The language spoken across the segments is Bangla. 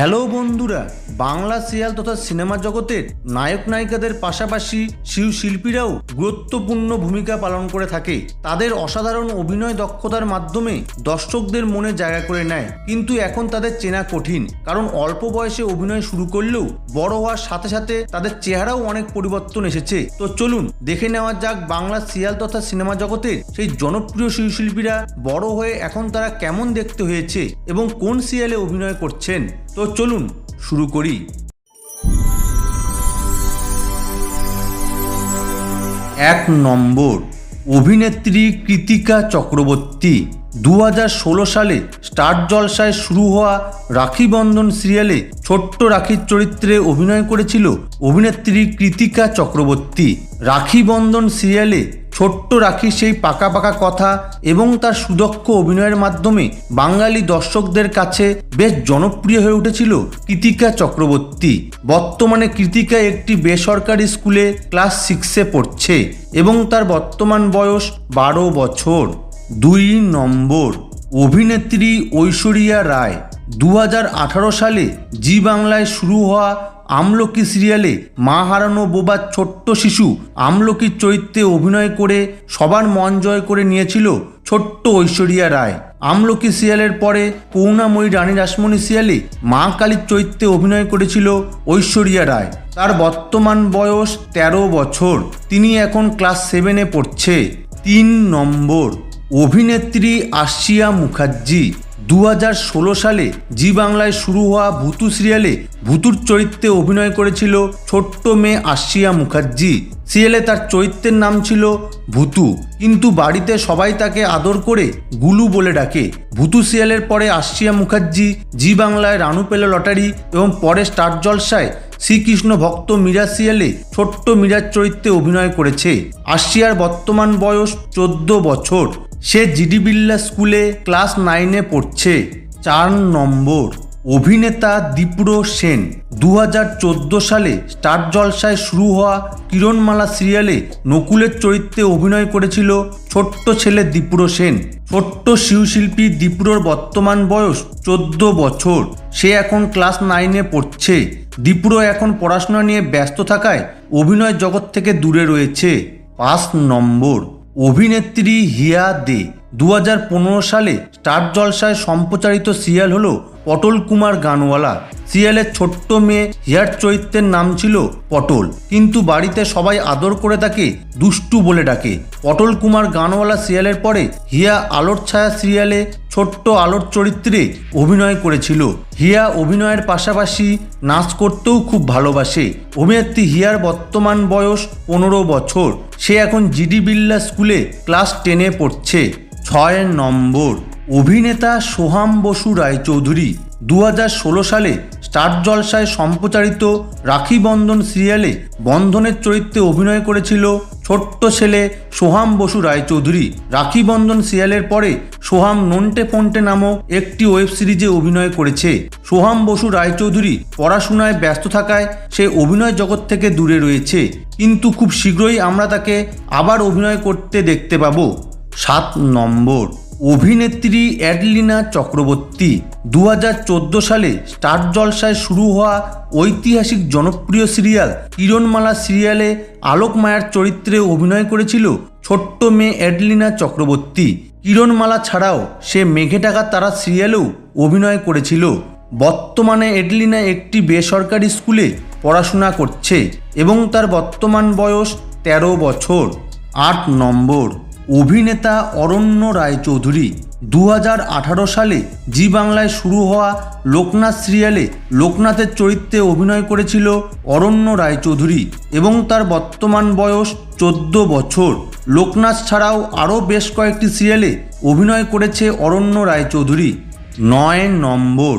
হ্যালো বন্ধুরা, বাংলা সিরিয়াল তথা সিনেমা জগতের নায়ক নায়িকাদের পাশাপাশি শিশু শিল্পীরাও গুরুত্বপূর্ণ ভূমিকা পালন করে থাকে। তাদের অসাধারণ অভিনয় দক্ষতার মাধ্যমে দর্শকদের মনে জায়গা করে নেয়। কিন্তু এখন তাদের চেনা কঠিন, কারণ অল্প বয়সে অভিনয় শুরু করলেও বড় হওয়ার সাথে সাথে তাদের চেহারাও অনেক পরিবর্তন এসেছে। তো চলুন, দেখে নেওয়া যাক বাংলা সিরিয়াল তথা সিনেমা জগতের সেই জনপ্রিয় শিশু শিল্পীরা বড় হয়ে এখন তারা কেমন দেখতে হয়েছে এবং কোন সিরিয়ালে অভিনয় করছেন। তো চলুন শুরু করি। এক নম্বর, অভিনেত্রী কৃতিকা চক্রবর্তী দু হাজার ষোলো সালে স্টার জলসায় শুরু হওয়া রাখি বন্ধন সিরিয়ালে ছোট্ট রাখির চরিত্রে অভিনয় করেছিল অভিনেত্রী কৃতিকা চক্রবর্তী। রাখি বন্ধন সিরিয়ালে ছোট্ট রাখি সেই পাকা পাকা কথা এবং তার সুদক্ষ অভিনয়ের মাধ্যমে বাঙালি দর্শকদের কাছে বেশ জনপ্রিয় হয়ে উঠেছিল কৃতিকা চক্রবর্তী। বর্তমানে কৃতিকা একটি বেসরকারি স্কুলে ক্লাস সিক্সে পড়ছে এবং তার বর্তমান বয়স বারো বছর। দুই নম্বর, অভিনেত্রী ঐশ্বরিয়া রায়। দু হাজার আঠারো সালে জি বাংলায় শুরু হওয়া আমলকি সিরিয়ালে মা হারানো বোবার ছোট্ট শিশু আমলকির চরিত্রে অভিনয় করে সবার মন জয় করে নিয়েছিল ছোট্ট ঐশ্বরিয়া রায়। আমলকি সিরিয়ালের পরে করুণাময়ী রানী রাসমণি সিরিয়ালে মা কালীর চরিত্রে অভিনয় করেছিল ঐশ্বরিয়া রায়। তার বর্তমান বয়স ১৩ বছর। তিনি এখন ক্লাস সেভেনে পড়ছে। তিন নম্বর। অভিনেত্রী আশিয়া মুখার্জি। দু হাজার ষোলো সালে জি বাংলায় শুরু হওয়া ভুতু সিরিয়ালে ভুতুর চরিত্রে অভিনয় করেছিল ছোট্ট মেয়ে আশিয়া মুখার্জি। সিরিয়ালে তার চরিত্রের নাম ছিল ভুতু। কিন্তু বাড়িতে সবাই তাকে আদর করে গুলু বলে ডাকে। ভুতু সিরিয়ালের পরে আশিয়া মুখার্জি জি বাংলায় রানু পেল লটারি এবং পরে স্টার জলসায় শ্রীকৃষ্ণ ভক্ত মীরা সিরিয়ালে ছোট্ট মীরার চরিত্রে অভিনয় করেছে। আশিয়ার বর্তমান বয়স চোদ্দ বছর। সে জিডি বিল্লা স্কুলে ক্লাস নাইনে পড়ছে। চার নম্বর। অভিনেতা দীপ্র সেন দু হাজার চোদ্দ সালে স্টার জলসায় শুরু হওয়া কিরণমালা সিরিয়ালে নকুলের চরিত্রে অভিনয় করেছিল ছোট্ট ছেলে দীপ্র সেন। ছোট্ট শিশুশিল্পী দীপ্রর বর্তমান বয়স চোদ্দ বছর। সে এখন ক্লাস নাইনে পড়ছে। দীপ্র এখন পড়াশোনা নিয়ে ব্যস্ত থাকায় অভিনয় জগৎ থেকে দূরে রয়েছে। পাঁচ নম্বর। অভিনেত্রী হিয়া দে দু হাজার পনেরো সালে স্টার জলসায় সম্প্রচারিত সিরিয়াল হলো পটল কুমার গানওয়ালা। সিরিয়ালের ছোট্ট মেয়ে হিয়ার চরিত্রের নাম ছিল পটল। কিন্তু বাড়িতে সবাই আদর করে তাকে দুষ্টু বলে ডাকে। পটল কুমার গানওয়ালা সিরিয়ালের পরে হিয়া আলোর ছায়া সিরিয়ালে ছোট্ট আলোর চরিত্রে অভিনয় করেছিল। হিয়া অভিনয়ের পাশাপাশি নাচ করতেও খুব ভালোবাসে। অভিনেত্রী হিয়ার বর্তমান বয়স পনেরো বছর। সে এখন জিডি বিল্লা স্কুলে ক্লাস টেনে পড়ছে। ছয় নম্বর। অভিনেতা সোহাম বসু রায়চৌধুরী দু হাজার ষোলো সালে স্টার জলসায় সম্প্রচারিত রাখি বন্ধন সিরিয়ালে বন্ধনের চরিত্রে অভিনয় করেছিল ছোট্ট ছেলে সোহাম বসু রায়চৌধুরী। রাখি বন্ধন সিরিয়ালের পরে সোহাম নন্টে ফন্টে নামক একটি ওয়েব সিরিজে অভিনয় করেছে। সোহাম বসু রায়চৌধুরী পড়াশোনায় ব্যস্ত থাকায় সে অভিনয় জগৎ থেকে দূরে রয়েছে। কিন্তু খুব শীঘ্রই আমরা তাকে আবার অভিনয় করতে দেখতে পাবো। সাত নম্বর। অভিনেত্রী অ্যাডলিনা চক্রবর্তী দু হাজার চোদ্দ সালে স্টার জলসায় শুরু হওয়া ঐতিহাসিক জনপ্রিয় সিরিয়াল কিরণমালা সিরিয়ালে আলোক মায়ার চরিত্রে অভিনয় করেছিল ছোট্ট মেয়ে অ্যাডলিনা চক্রবর্তী। কিরণমালা ছাড়াও সে মেঘে টাকা তারা সিরিয়ালেও অভিনয় করেছিল। বর্তমানে এডলিনা একটি বেসরকারি স্কুলে পড়াশোনা করছে এবং তার বর্তমান বয়স ১৩ বছর। আট নম্বর। অভিনেতা অরণ্য রায়চৌধুরী দু হাজার আঠারো সালে জি বাংলায় শুরু হওয়া লোকনাথ সিরিয়ালে লোকনাথের চরিত্রে অভিনয় করেছিল অরণ্য রায়চৌধুরী এবং তার বর্তমান বয়স চোদ্দ বছর। লোকনাথ ছাড়াও আরও বেশ কয়েকটি সিরিয়ালে অভিনয় করেছে অরণ্য রায়চৌধুরী। নয় নম্বর।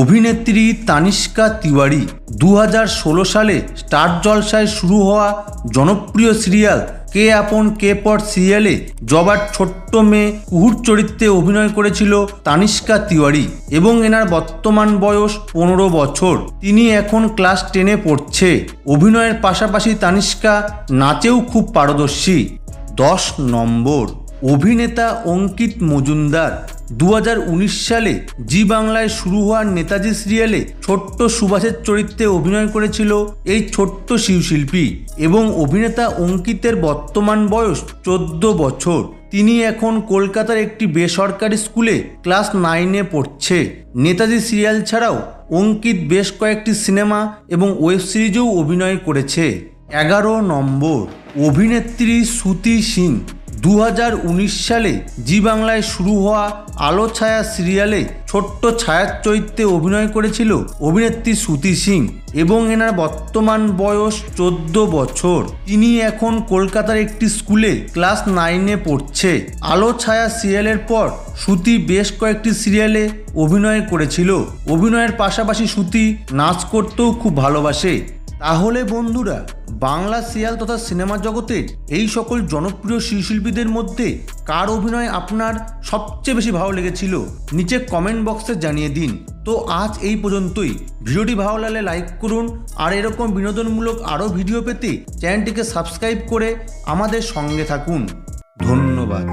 অভিনেত্রী তানিষ্কা তিওয়ারি দু হাজার ষোলো সালে স্টার জলসায় শুরু হওয়া জনপ্রিয় সিরিয়াল কে আপন, কে পর সিরিয়ালে জবার ছোট্ট মেয়ে কুহুর চরিত্রে অভিনয় করেছিল তানিষ্কা তিওয়ারি এবং এনার বর্তমান বয়স পনেরো বছর। তিনি এখন ক্লাস টেনে পড়ছে। অভিনয়ের পাশাপাশি তানিষ্কা নাচেও খুব পারদর্শী। দশ নম্বর। অভিনেতা অঙ্কিত মজুমদার। দু হাজার উনিশ সালে জি বাংলায় শুরু হওয়া নেতাজি সিরিয়ালে ছোট্ট সুভাষের চরিত্রে অভিনয় করেছিল এই ছোট্ট শিশুশিল্পী এবং অভিনেতা অঙ্কিতের বর্তমান বয়স চোদ্দ বছর। তিনি এখন কলকাতার একটি বেসরকারি স্কুলে ক্লাস নাইনে পড়ছে। নেতাজি সিরিয়াল ছাড়াও অঙ্কিত বেশ কয়েকটি সিনেমা এবং ওয়েব সিরিজেও অভিনয় করেছে। এগারো নম্বর। অভিনেত্রী শ্রুতি সিং দু হাজার উনিশ সালে জি বাংলায় শুরু হওয়া আলো ছায়া সিরিয়ালে ছোট্ট ছায়ার চরিত্রে অভিনয় করেছিল অভিনেত্রী শ্রুতি সিং এবং এনার বর্তমান বয়স চোদ্দ বছর। তিনি এখন কলকাতার একটি স্কুলে ক্লাস নাইনে পড়ছে। আলো ছায়া সিরিয়ালের পর শ্রুতি বেশ কয়েকটি সিরিয়ালে অভিনয় করেছিল। অভিনয়ের পাশাপাশি শ্রুতি নাচ করতেও খুব ভালোবাসে। তাহলে বন্ধুরা, বাংলা সিরিয়াল তথা সিনেমা জগতের এই সকল জনপ্রিয় শিল্পীদের মধ্যে কার অভিনয় আপনার সবচেয়ে বেশি ভালো লেগেছিল? নিচে কমেন্ট বক্সে জানিয়ে দিন। তো আজ এই পর্যন্তই। ভিডিওটি ভালো লাগলে লাইক করুন আর এরকম বিনোদনমূলক আরও ভিডিও পেতে চ্যানেলটিকে সাবস্ক্রাইব করে আমাদের সঙ্গে থাকুন। ধন্যবাদ।